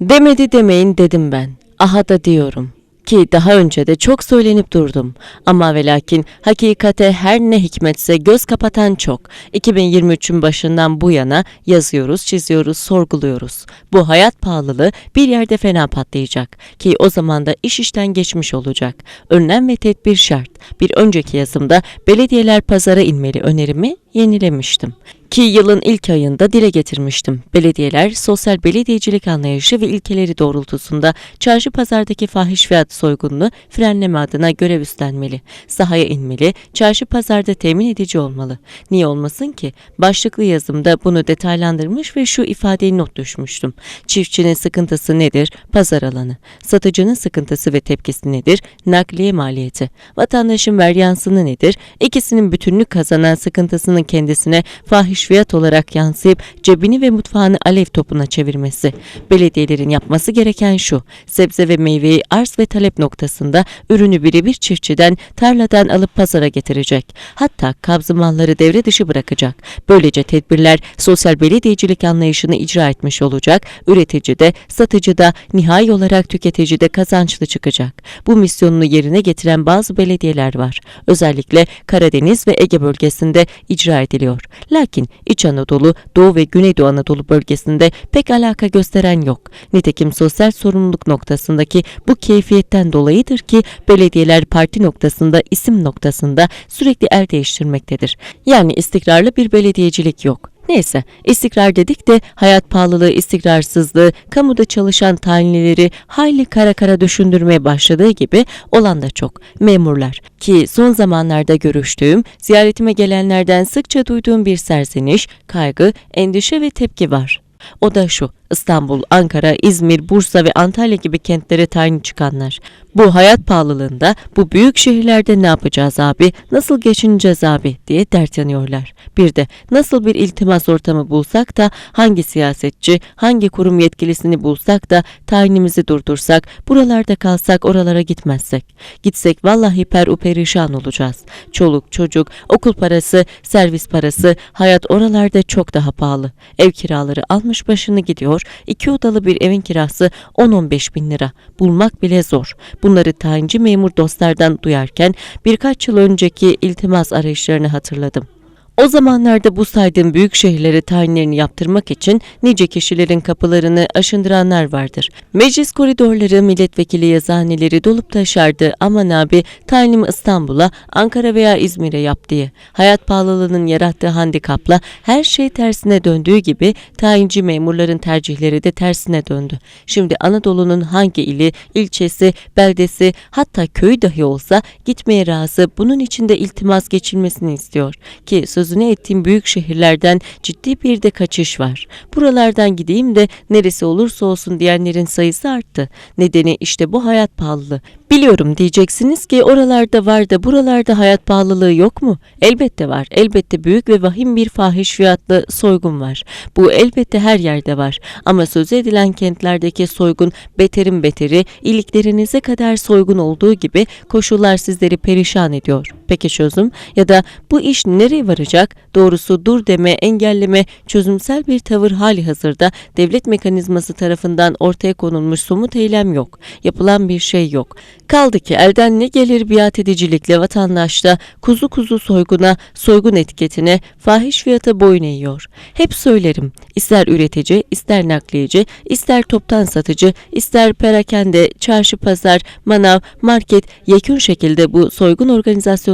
Demedi demeyin dedim ben. Aha da diyorum. Ki daha önce de çok söylenip durdum. Ama ve lakin hakikate her ne hikmetse göz kapatan çok. 2023'ün başından bu yana yazıyoruz, çiziyoruz, sorguluyoruz. Bu hayat pahalılığı bir yerde fena patlayacak. Ki o zaman da iş işten geçmiş olacak. Önlem ve tedbir şart. Bir önceki yazımda belediyeler pazara inmeli önerimi yenilemiştim. Ki yılın ilk ayında dile getirmiştim. Belediyeler sosyal belediyecilik anlayışı ve ilkeleri doğrultusunda çarşı pazardaki fahiş fiyat soygununu frenleme adına görev üstlenmeli. Sahaya inmeli, çarşı pazarda temin edici olmalı. Niye olmasın ki? Başlıklı yazımda bunu detaylandırmış ve şu ifadeyi not düşmüştüm. Çiftçinin sıkıntısı nedir? Pazar alanı. Satıcının sıkıntısı ve tepkisi nedir? Nakliye maliyeti. Vatandaşın veryansını nedir? İkisinin bütünlük kazanan sıkıntısının kendisine fahiş fiyat olarak yansıyıp cebini ve mutfağını alev topuna çevirmesi. Belediyelerin yapması gereken şu. Sebze ve meyveyi arz ve talep noktasında ürünü birebir çiftçiden, tarladan alıp pazara getirecek. Hatta kabzı malları devre dışı bırakacak. Böylece tedbirler sosyal belediyecilik anlayışını icra etmiş olacak. Üretici de, satıcı da, nihai olarak tüketici de kazançlı çıkacak. Bu misyonunu yerine getiren bazı belediyeler var. Özellikle Karadeniz ve Ege bölgesinde icra ediliyor. Lakin İç Anadolu, Doğu ve Güneydoğu Anadolu bölgesinde pek alaka gösteren yok. Nitekim sosyal sorumluluk noktasındaki bu keyfiyetten dolayıdır ki belediyeler parti noktasında, isim noktasında sürekli el değiştirmektedir. Yani istikrarlı bir belediyecilik yok. Neyse, istikrar dedik de hayat pahalılığı, istikrarsızlığı, kamuda çalışan tayinlileri hayli kara kara düşündürmeye başladığı gibi olan da çok. Memurlar ki son zamanlarda görüştüğüm, ziyaretime gelenlerden sıkça duyduğum bir serzeniş, kaygı, endişe ve tepki var. O da şu, İstanbul, Ankara, İzmir, Bursa ve Antalya gibi kentlere tayin çıkanlar. Bu hayat pahalılığında bu büyük şehirlerde ne yapacağız abi, nasıl geçineceğiz abi diye dert yanıyorlar. Bir de nasıl bir iltimas ortamı bulsak da hangi siyasetçi, hangi kurum yetkilisini bulsak da tayinimizi durdursak, buralarda kalsak oralara gitmezsek. Gitsek vallahi per perişan olacağız. Çoluk, çocuk, okul parası, servis parası, hayat oralarda çok daha pahalı. Ev kiraları almış başını gidiyor. İki odalı bir evin kirası 10-15 bin lira. Bulmak bile zor. Bunları tayinci memur dostlardan duyarken birkaç yıl önceki iltimas arayışlarını hatırladım. O zamanlarda bu saydığım büyük şehirlere tayinlerini yaptırmak için nice kişilerin kapılarını aşındıranlar vardır. Meclis koridorları, milletvekili yazıhaneleri dolup taşardı. Aman abi tayinimi İstanbul'a, Ankara veya İzmir'e yap diye. Hayat pahalılığının yarattığı handikapla her şey tersine döndüğü gibi tayinci memurların tercihleri de tersine döndü. Şimdi Anadolu'nun hangi ili, ilçesi, beldesi hatta köyü dahi olsa gitmeye razı bunun içinde iltimas geçilmesini istiyor. Ki sözünü ettiğim büyük şehirlerden ciddi bir de kaçış var. Buralardan gideyim de neresi olursa olsun diyenlerin sayısı arttı. Nedeni işte bu hayat pahalılığı. Biliyorum diyeceksiniz ki oralarda var da buralarda hayat pahalılığı yok mu? Elbette var. Elbette büyük ve vahim bir fahiş fiyatlı soygun var. Bu elbette her yerde var. Ama söz edilen kentlerdeki soygun beterin beteri, iliklerinize kadar soygun olduğu gibi koşullar sizleri perişan ediyor. Peki çözüm ya da bu iş nereye varacak? Doğrusu dur deme, engelleme, çözümsel bir tavır hali hazırda devlet mekanizması tarafından ortaya konulmuş somut eylem yok. Yapılan bir şey yok. Kaldı ki elden ne gelir biat edicilikle vatandaşta kuzu kuzu soyguna, soygun etiketine, fahiş fiyata boyun eğiyor. Hep söylerim, ister üretici, ister nakliyeci, ister toptan satıcı, ister perakende, çarşı pazar, manav, market yekün şekilde bu soygun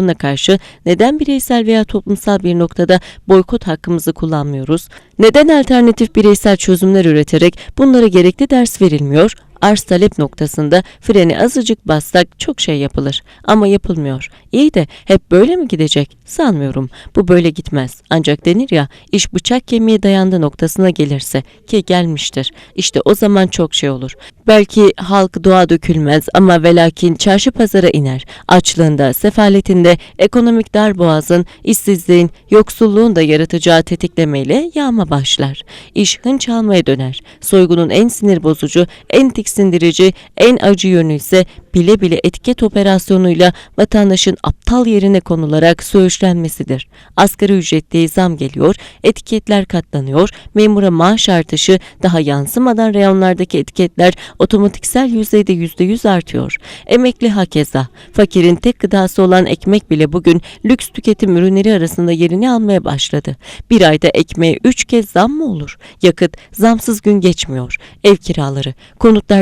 organizasyonuna karşı neden bireysel veya toplumsal bir noktada boykot hakkımızı kullanmıyoruz? Neden alternatif bireysel çözümler üreterek bunlara gerekli ders verilmiyor? Arz talep noktasında freni azıcık bassak çok şey yapılır ama yapılmıyor. İyi de hep böyle mi gidecek? Sanmıyorum. Bu böyle gitmez. Ancak denir ya iş bıçak kemiğe dayandı noktasına gelirse ki gelmiştir. İşte o zaman çok şey olur. Belki halk doğa dökülmez ama velakin çarşı pazara iner. Açlığında, sefaletinde, ekonomik darboğazın, işsizliğin, yoksulluğun da yaratacağı tetiklemeyle yağma başlar. İş hınç almaya döner. Soygunun en sinir bozucu, en tiksintici tiksindirici, en acı yönü ise bile bile etiket operasyonuyla vatandaşın aptal yerine konularak söğüşlenmesidir. Asgari ücretliye zam geliyor, etiketler katlanıyor, memura maaş artışı daha yansımadan reyonlardaki etiketler otomatiksel yüzeyde yüzde yüz artıyor. Emekli hakeza, fakirin tek gıdası olan ekmek bile bugün lüks tüketim ürünleri arasında yerini almaya başladı. Bir ayda ekmeğe üç kez zam mı olur? Yakıt zamsız gün geçmiyor. Ev kiraları,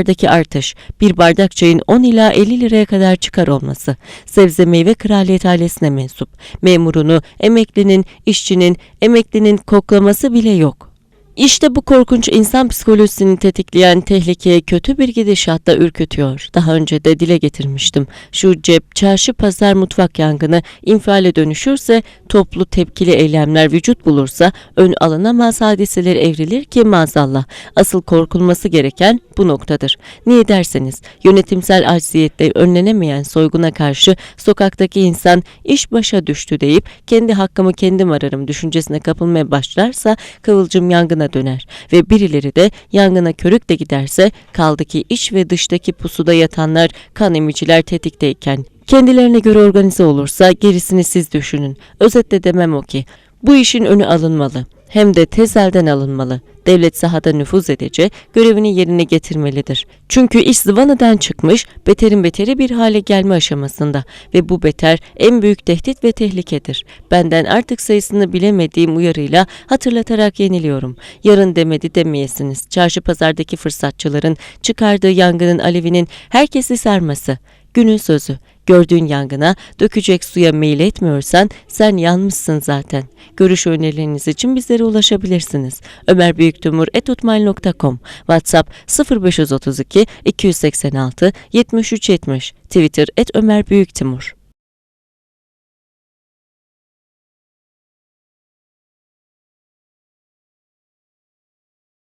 konutlardaki artış, bir bardak çayın 10 ila 50 liraya kadar çıkar olması, sebze meyve kraliyet ailesine mensup, memurunu, emeklinin, işçinin, emeklinin koklaması bile yok. İşte bu korkunç insan psikolojisini tetikleyen tehlikeye kötü bir gidişatta ürkütüyor. Daha önce de dile getirmiştim. Şu cep, çarşı, pazar, mutfak yangını infiale dönüşürse, toplu tepkili eylemler vücut bulursa ön alınamaz hadiseler evrilir ki maazallah. Asıl korkulması gereken bu noktadır. Niye derseniz yönetimsel acziyetle önlenemeyen soyguna karşı sokaktaki insan iş başa düştü deyip kendi hakkımı kendim ararım düşüncesine kapılmaya başlarsa kıvılcım yangına döner ve birileri de yangına körükle giderse kaldı ki iç ve dıştaki pusuda yatanlar kan emiciler tetikteyken kendilerine göre organize olursa gerisini siz düşünün. Özetle demem o ki bu işin önü alınmalı hem de tez elden alınmalı. Devlet sahada nüfuz edecek, görevini yerine getirmelidir. Çünkü iş zıvanadan çıkmış, beterin beteri bir hale gelme aşamasında ve bu beter en büyük tehdit ve tehlikedir. Benden artık sayısını bilemediğim uyarıyla hatırlatarak yeniliyorum. Yarın demedi demeyesiniz. Çarşı pazardaki fırsatçıların çıkardığı yangının alevinin herkesi sarması. Günün sözü. Gördüğün yangına dökecek suya meyil etmiyorsan sen yanmışsın zaten. Görüş önerileriniz için bizlere ulaşabilirsiniz. Ömer Büyüktumur etotmail.com WhatsApp 0532 286 7370 Twitter et Ömer Büyüktimur